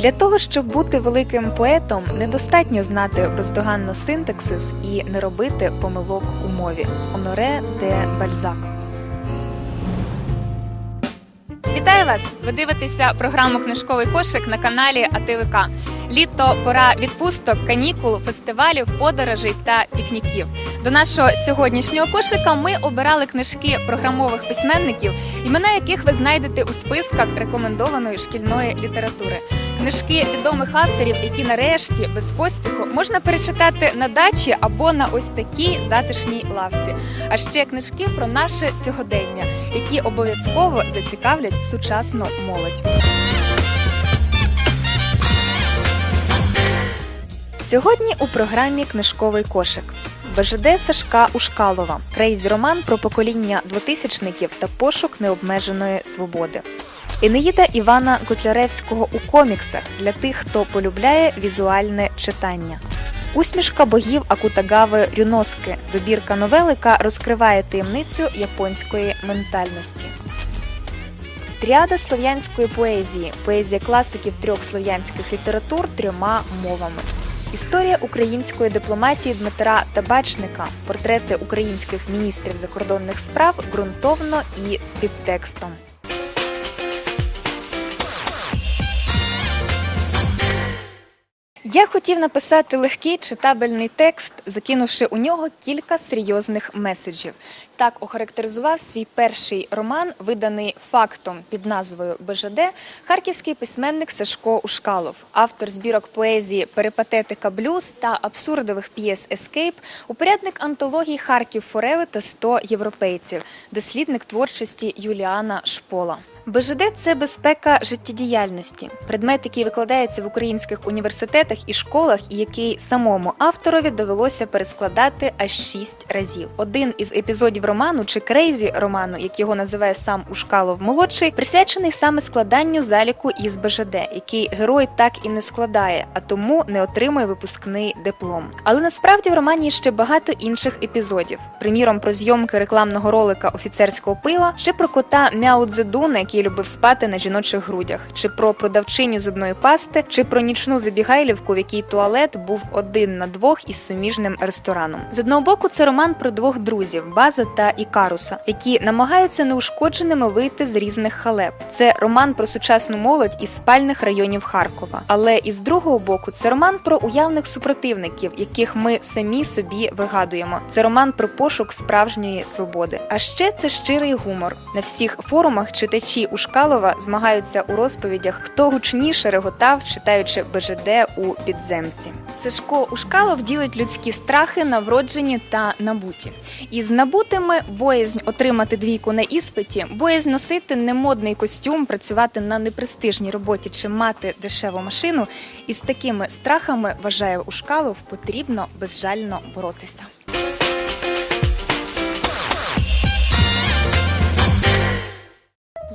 Для того, щоб бути великим поетом, недостатньо знати бездоганно синтаксис і не робити помилок у мові. Оноре де Бальзак. Вітаю вас! Ви дивитеся програму Книжковий кошик на каналі АТВК. Літо пора відпусток, канікул, фестивалів, подорожей та пікніків. До нашого сьогоднішнього кошика ми обирали книжки програмових письменників, імена яких ви знайдете у списках рекомендованої шкільної літератури. Книжки відомих авторів, які нарешті без поспіху можна перечитати на дачі або на ось такій затишній лавці. А ще книжки про наше сьогодення, які обов'язково зацікавлять сучасну молодь. Сьогодні у програмі Книжковий кошик. БЖД Сашка Ушкалова. Крейзі роман про покоління двотисячників та пошук необмеженої свободи. Енеїда Івана Котляревського у коміксах для тих, хто полюбляє візуальне читання. Усмішка богів Акутагави Рюноски. Добірка новелика розкриває таємницю японської ментальності. Тріада слов'янської поезії. Поезія класиків трьох слов'янських літератур трьома мовами. Історія української дипломатії Дмитра Табачника, портрети українських міністрів закордонних справ ґрунтовно і з підтекстом. Я хотів написати легкий читабельний текст, закинувши у нього кілька серйозних меседжів. Так охарактеризував свій перший роман, виданий фактом під назвою БЖД, харківський письменник Сашко Ушкалов, автор збірок поезії Перипатетика блюз та абсурдових п'єс Ескейп, упорядник антологій Харків Форели та 100 європейців, дослідник творчості Юліана Шпола. БЖД це безпека життєдіяльності, предмет, який викладається в українських університетах і школах, і який самому авторові довелося перескладати аж шість разів. Один із епізодів роману чи крейзі роману, як його називає сам Ушкалов молодший, присвячений саме складанню заліку із БЖД, який герой так і не складає, а тому не отримує випускний диплом. Але насправді в романі ще багато інших епізодів. Приміром, про зйомки рекламного ролика офіцерського пива, чи про кота Мяу Цзедуна, який любив спати на жіночих грудях, чи про продавчиню зубної пасти, чи про нічну забігайлівку, в якій туалет був один на двох із суміжним рестораном. З одного боку, це роман про двох друзів База та Ікаруса, які намагаються неушкодженими вийти з різних халеп. Це роман про сучасну молодь із спальних районів Харкова. Але із другого боку, це роман про уявних супротивників, яких ми самі собі вигадуємо. Це роман про пошук справжньої свободи. А ще це щирий гумор. На всіх форумах читачі Ушкалова змагаються у розповідях, хто гучніше реготав, читаючи БЖД у підземці. Сашко Ушкалов ділить людські страхи на вроджені та набуті. Із набутими боязнь отримати двійку на іспиті, боязнь носити немодний костюм, працювати на непрестижній роботі чи мати дешеву машину. Із такими страхами вважає Ушкалов, потрібно безжально боротися.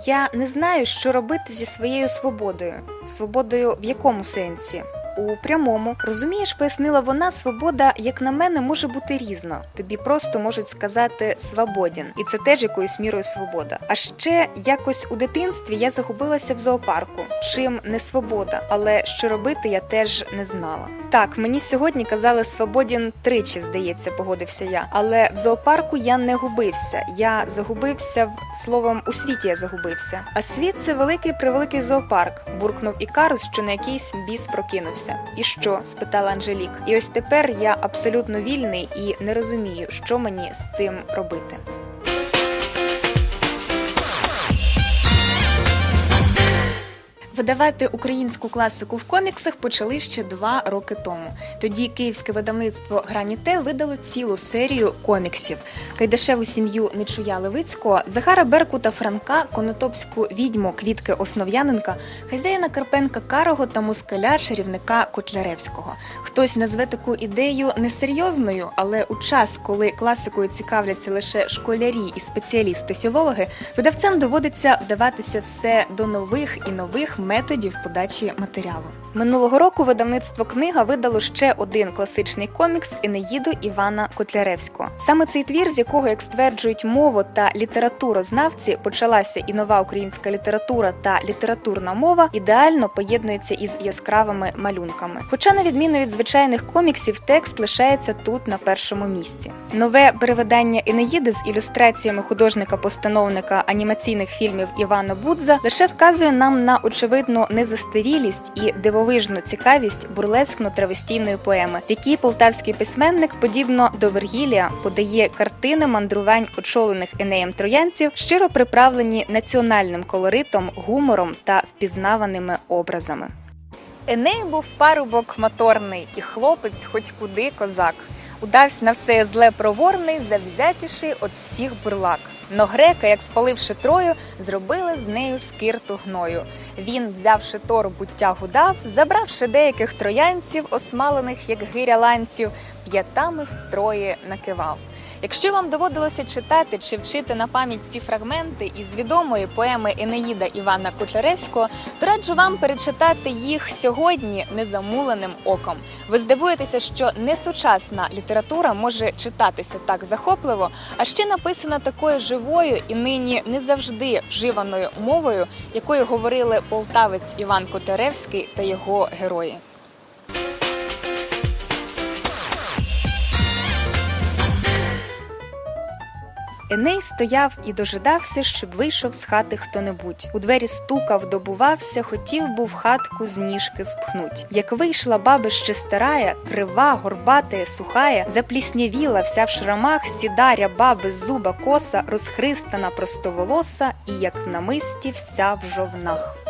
Я не знаю, що робити зі своєю свободою. Свободою в якому сенсі? У прямому розумієш, пояснила вона, свобода, як на мене, може бути різна. Тобі просто можуть сказати свободен, і це теж якоюсь мірою свобода. А ще якось у дитинстві я загубилася в зоопарку. Чим не свобода, але що робити, я теж не знала. Так, мені сьогодні казали свободен тричі, здається, погодився я. Але в зоопарку я не губився. Я загубився в словом у світі я загубився. А світ це великий превеликий зоопарк. буркнув Ікарус, що на якийсь біс прокинувся. І що? спитала Анжелік. І ось тепер я абсолютно вільний і не розумію, що мені з цим робити. Видавати українську класику в коміксах почали ще два роки тому. Тоді київське видавництво Граніте видало цілу серію коміксів: Кайдашеву сім'ю Нечуя Левицького, Захара Беркута Франка, Конотопську відьму Квітки Основ'яненка, хазяїна Карпенка Карого та москаля чарівника Котляревського. Хтось назве таку ідею несерйозною, але у час, коли класикою цікавляться лише школярі і спеціалісти-філологи, видавцям доводиться вдаватися все до нових і нових методів подачі матеріалу. Минулого року видавництво книга видало ще один класичний комікс Енеїду Івана Котляревського. Саме цей твір, з якого, як стверджують мово та літературознавці, почалася і нова українська література та літературна мова, ідеально поєднується із яскравими малюнками. Хоча, на відміну від звичайних коміксів, текст лишається тут на першому місці. Нове перевидання Енеїди з ілюстраціями художника-постановника анімаційних фільмів Івана Будза лише вказує нам на очевидну незастарілість і дивовижну цікавість бурлескно-травестійної поеми, в якій полтавський письменник, подібно до Вергілія, подає картини мандрувань очолених Енеєм троянців, щиро приправлені національним колоритом, гумором та впізнаваними образами. Еней був парубок моторний, і хлопець хоч куди козак. Удався на все зле проворний, завзятіший от всіх бурлак. Но грека, як спаливши трою, зробили з нею скирту гною. Він, взявши тор буття гудав, забравши деяких троянців, осмалених, як гиря ланців, п'ятами строї накивав. Якщо вам доводилося читати чи вчити на пам'ять ці фрагменти із відомої поеми Енеїда Івана Котляревського, то раджу вам перечитати їх сьогодні незамуленим оком. Ви здивуєтеся, що несучасна література може читатися так захопливо, а ще написана такою живою і нині не завжди вживаною мовою, якою говорили полтавець Іван Котляревський та його герої. Еней стояв і дожидався, щоб вийшов з хати хто-небудь. У двері стукав, добувався, хотів був хатку з ніжки спхнуть. Як вийшла баба ще старая, крива, горбатая, сухая, запліснявіла вся в шрамах, сідаря баби зуба коса, розхристана простоволоса, і як в намисті вся в жовнах.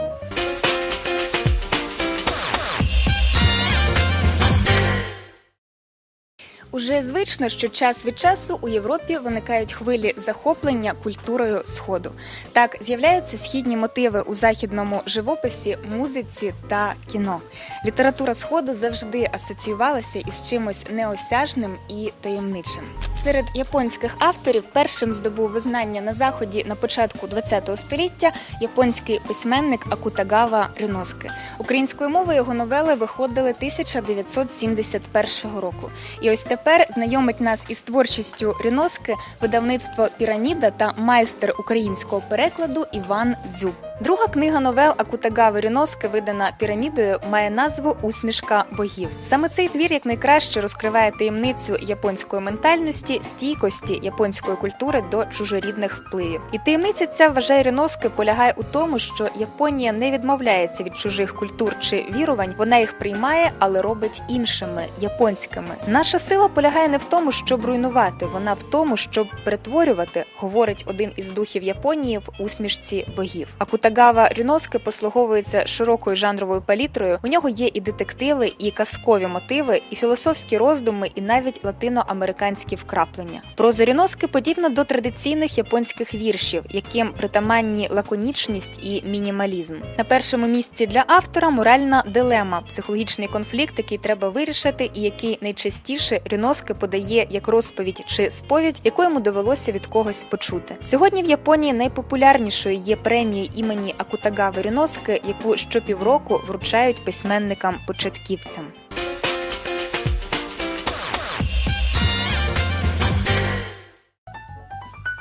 Уже звично, що час від часу у Європі виникають хвилі захоплення культурою сходу. Так з'являються східні мотиви у західному живописі, музиці та кіно. Література сходу завжди асоціювалася із чимось неосяжним і таємничим. Серед японських авторів першим здобув визнання на заході на початку ХХ століття японський письменник Акутагава Рюноске. Українською мовою його новели виходили 1971 року. І ось тепер знайомить нас із творчістю Ріноски видавництво Піраміда та майстер українського перекладу Іван Дзюб. Друга книга новел Акутагави Ріноски, видана пірамідою, має назву Усмішка богів. Саме цей твір якнайкраще розкриває таємницю японської ментальності, стійкості японської культури до чужорідних впливів. І таємниця ця вважає Ріноски полягає у тому, що Японія не відмовляється від чужих культур чи вірувань, вона їх приймає, але робить іншими японськими. Наша сила полягає не в тому, щоб руйнувати, вона в тому, щоб перетворювати, говорить один із духів Японії в усмішці богів. Акутагава Рюноске послуговується широкою жанровою палітрою. У нього є і детективи, і казкові мотиви, і філософські роздуми, і навіть латиноамериканські вкраплення. Проза Рюноске подібна до традиційних японських віршів, яким притаманні лаконічність і мінімалізм. На першому місці для автора моральна дилема, психологічний конфлікт, який треба вирішити, і який найчастіше Рюноске подає як розповідь чи сповідь, яку йому довелося від когось почути. Сьогодні в Японії найпопулярнішою є премія імені Акутагави Ріноски, яку щопівроку вручають письменникам-початківцям.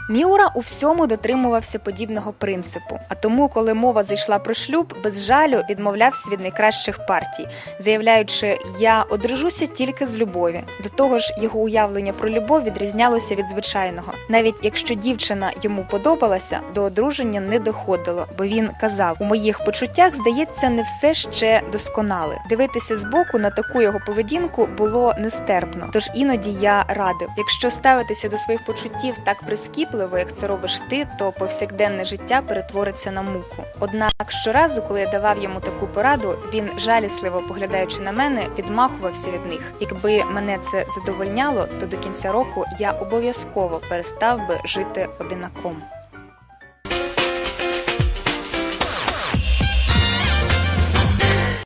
Міура у всьому дотримувався подібного принципу. А тому, коли мова зайшла про шлюб, без жалю відмовлявся від найкращих партій, заявляючи, я одружуся тільки з любові. До того ж, його уявлення про любов відрізнялося від звичайного. Навіть якщо дівчина йому подобалася, до одруження не доходило, бо він казав: у моїх почуттях здається, не все ще досконале. Дивитися збоку на таку його поведінку було нестерпно. Тож іноді я радив, якщо ставитися до своїх почуттів так прискіпливо, як це робиш ти, то повсякденне життя перетвориться на муку. Однак щоразу, коли я давав йому таку пораду, він жалісливо поглядаючи на мене, відмахувався від них. Якби мене це задовольняло, то до кінця року я обов'язково перестав би жити одинаком.